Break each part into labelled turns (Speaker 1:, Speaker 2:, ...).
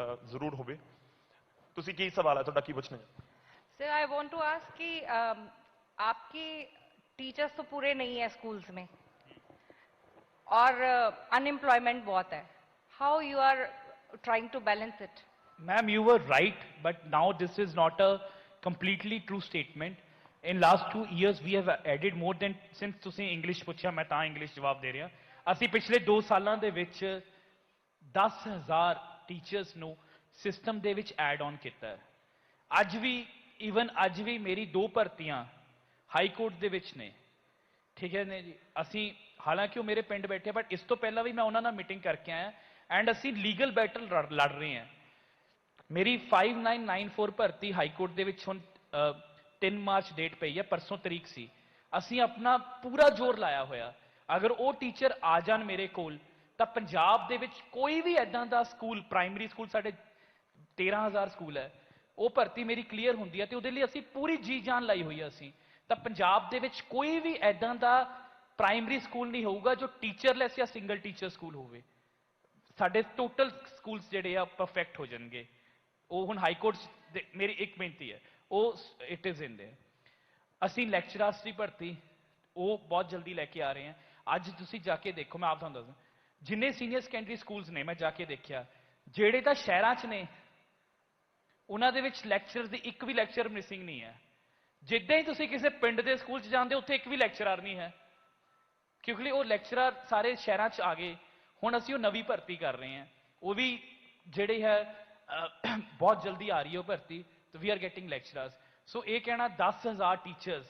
Speaker 1: ਅਹ, ਜ਼ਰੂਰ ਹੋਵੇ ਤੁਸੀਂ ਕੀ ਸਵਾਲ ਹੈ ਤੁਹਾਡਾ ਕੀ ਪੁੱਛਣਾ ਹੈ
Speaker 2: sir I want to ask कि अम, आपकी टीचर्स तो पूरे नहीं है स्कूल्स में और अनएम्प्लॉयमेंट बहुत है how you are trying to balance it
Speaker 3: Ma'am, you were right, but now this is not a completely true statement. In last two years, we have added more than, since ਤੁਸੀਂ English ਪੁੱਛਿਆ ਮੈਂ ਤਾਂ English ਜਵਾਬ ਦੇ ਰਿਹਾ ਅਸੀਂ ਪਿਛਲੇ 2 ਸਾਲਾਂ ਦੇ ਵਿੱਚ 10000 ਟੀਚਰਸ ਨੂੰ ਸਿਸਟਮ ਦੇ ਵਿੱਚ ਐਡ ਆਨ ਕੀਤਾ ਹੈ। ਅੱਜ ਵੀ ਈਵਨ ਅੱਜ ਵੀ ਮੇਰੀ ਦੋ ਭਰਤੀਆਂ ਹਾਈ ਕੋਰਟ ਦੇ ਵਿੱਚ ਨੇ। ਠੀਕ ਹੈ ਨੇ ਜੀ? ਅਸੀਂ ਹਾਲਾਂਕਿ ਉਹ ਮੇਰੇ ਪਿੰਡ ਬੈਠੇ ਬਟ ਇਸ ਤੋਂ ਪਹਿਲਾਂ ਵੀ ਮੈਂ ਉਹਨਾਂ ਨਾਲ ਮੀਟਿੰਗ ਕਰਕੇ ਆਇਆ ਐਂਡ ਅਸੀਂ ਲੀਗਲ ਬੈਟਲ ਲੜ ਰਹੇ ਹਾਂ। ਮੇਰੀ 5994 ਭਰਤੀ ਹਾਈ ਕੋਰਟ ਦੇ ਵਿੱਚ ਹੁਣ ਅ, 3 ਮਾਰਚ ਡੇਟ ਪਈ ਹੈ ਪਰਸੋਂ ਤਰੀਕ ਸੀ। ਅਸੀਂ ਆਪਣਾ ਪੂਰਾ ਜ਼ੋਰ ਲਾਇਆ ਹੋਇਆ। ਅਗਰ ਉਹ ਟੀਚਰ ਆ ਜਾਣ ਮੇਰੇ ਕੋਲ ਤਾਂ ਪੰਜਾਬ ਦੇ ਵਿੱਚ ਕੋਈ ਵੀ ਐਦਾਂ ਦਾ ਸਕੂਲ ਪ੍ਰਾਇਮਰੀ ਸਕੂਲ ਸਾਡੇ 13000 ਸਕੂਲ ਹੈ, ਉਹ ਭਰਤੀ ਮੇਰੀ ਕਲੀਅਰ ਹੁੰਦੀ ਹੈ ਤੇ ਉਹਦੇ ਲਈ ਅਸੀਂ ਪੂਰੀ ਜੀ ਜਾਨ ਲਾਈ ਹੋਈ ਹੈ ਅਸੀਂ। ਤਾਂ ਪੰਜਾਬ ਦੇ ਵਿੱਚ ਕੋਈ ਵੀ ਐਦਾਂ ਦਾ ਪ੍ਰਾਇਮਰੀ ਸਕੂਲ ਨਹੀਂ ਹੋਊਗਾ ਜੋ ਟੀਚਰਲੈਸ ਜਾਂ ਸਿੰਗਲ ਟੀਚਰ ਸਕੂਲ ਹੋਵੇ। ਸਾਡੇ ਟੋਟਲ ਸਕੂਲਸ ਜਿਹੜੇ ਆ ਪਰਫੈਕਟ ਹੋ ਜਾਣਗੇ। ਉਹ ਹੁਣ ਹਾਈ ਕੋਰਟ ਮੇਰੀ ਇੱਕ ਬੇਨਤੀ ਹੈ, ਉਹ ਇਟ ਇਜ਼ ਇਨ ਦੇ ਅਸੀਂ ਲੈਕਚਰਰਸ ਦੀ ਭਰਤੀ, ਉਹ ਬਹੁਤ ਜਲਦੀ ਲੈ ਕੇ ਆ ਰਹੇ ਹਾਂ। ਅੱਜ ਤੁਸੀਂ ਜਾ ਕੇ ਦੇਖੋ, ਮੈਂ ਆਪ ਤੁਹਾਨੂੰ ਦੱਸਦਾ। ਜਿੰਨੇ ਸੀਨੀਅਰ ਸੈਕੰਡਰੀ ਸਕੂਲਸ ਨੇ ਮੈਂ ਜਾ ਕੇ ਦੇਖਿਆ ਜਿਹੜੇ ਤਾਂ ਸ਼ਹਿਰਾਂ 'ਚ ਨੇ ਉਹਨਾਂ ਦੇ ਵਿੱਚ ਲੈਕਚਰਸ ਦੀ ਇੱਕ ਵੀ ਲੈਕਚਰ ਮਿਸਿੰਗ ਨਹੀਂ ਹੈ। ਜਿੱਦਾਂ ਹੀ ਤੁਸੀਂ ਕਿਸੇ ਪਿੰਡ ਦੇ ਸਕੂਲ 'ਚ ਜਾਂਦੇ ਹੋ, ਉੱਥੇ ਇੱਕ ਵੀ ਲੈਕਚਰਰ ਨਹੀਂ ਹੈ। ਕਿਉਂਕਿ ਉਹ ਲੈਕਚਰਰ ਸਾਰੇ ਸ਼ਹਿਰਾਂ 'ਚ ਆ ਗਏ। ਹੁਣ ਅਸੀਂ ਉਹ ਨਵੀਂ ਭਰਤੀ ਕਰ ਰਹੇ ਹਾਂ। ਉਹ ਵੀ ਜਿਹੜੇ ਹੈ ਬਹੁਤ ਜਲਦੀ ਆ ਰਹੀ ਹੈ ਉਹ ਭਰਤੀ। ਤੇ ਵੀ ਆਰ ਗੈਟਿੰਗ ਲੈਕਚਰਰਸ ਸੋ ਇਹ ਕਹਿਣਾ 10000 teachers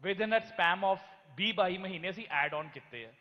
Speaker 3: within a span of 20 22 ਮਹੀਨੇ ਅਸੀਂ ਐਡ ਆਨ ਕੀਤੇ ਆ।